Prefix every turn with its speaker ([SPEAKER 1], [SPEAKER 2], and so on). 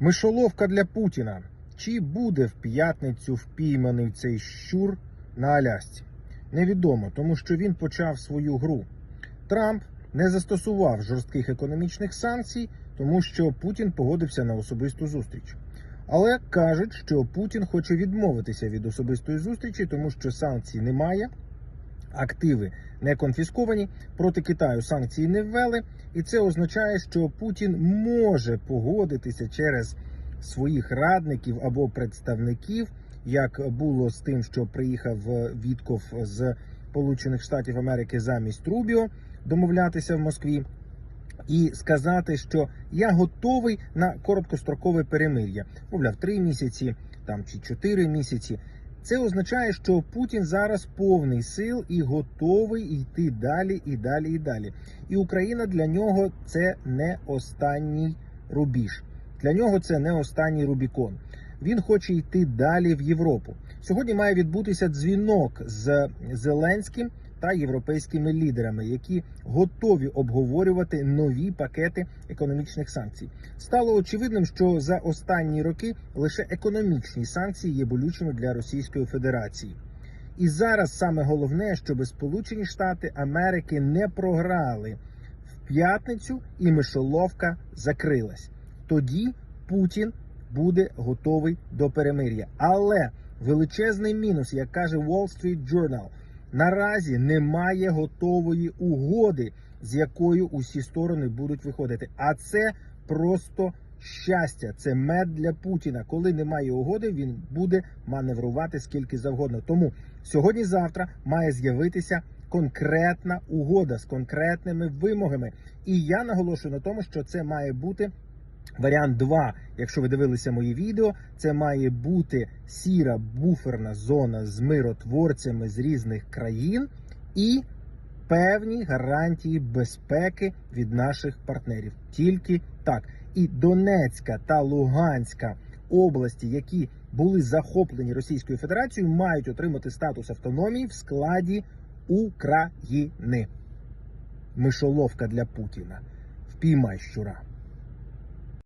[SPEAKER 1] Мишоловка для Путіна. Чи буде в п'ятницю впійманий цей щур на Алясці? Невідомо, тому що він почав свою гру. Трамп не застосував жорстких економічних санкцій, тому що Путін погодився на особисту зустріч. Але кажуть, що Путін хоче відмовитися від особистої зустрічі, тому що санкцій немає, активи не конфісковані, проти Китаю санкції не ввели, і це означає, що Путін може погодитися через своїх радників або представників, як було з тим, що приїхав Вітков з Сполучених Штатів Америки замість Рубіо домовлятися в Москві. І сказати, що я готовий на короткострокове перемир'я, мовляв, три місяці там чи чотири місяці. Це означає, що Путін зараз повний сил і готовий йти далі, і далі, і далі. І Україна для нього це не останній рубіж. Для нього це не останній Рубікон. Він хоче йти далі в Європу. Сьогодні має відбутися дзвінок з Зеленським та європейськими лідерами, які готові обговорювати нові пакети економічних санкцій. Стало очевидним, що за останні роки лише економічні санкції є болючими для Російської Федерації. І зараз саме головне, щоб Сполучені Штати Америки не програли в п'ятницю, і мишоловка закрилась. Тоді Путін буде готовий до перемир'я. Але величезний мінус, як каже Wall Street Journal, наразі немає готової угоди, з якою усі сторони будуть виходити. А це просто щастя, це мед для Путіна. Коли немає угоди, він буде маневрувати скільки завгодно. Тому сьогодні-завтра має з'явитися конкретна угода з конкретними вимогами. І я наголошую на тому, що це має бути. Варіант 2, якщо ви дивилися мої відео, це має бути сіра буферна зона з миротворцями з різних країн і певні гарантії безпеки від наших партнерів. Тільки так. І Донецька та Луганська області, які були захоплені Російською Федерацією, мають отримати статус автономії в складі України. Мишоловка для Путіна. Впіймай щура.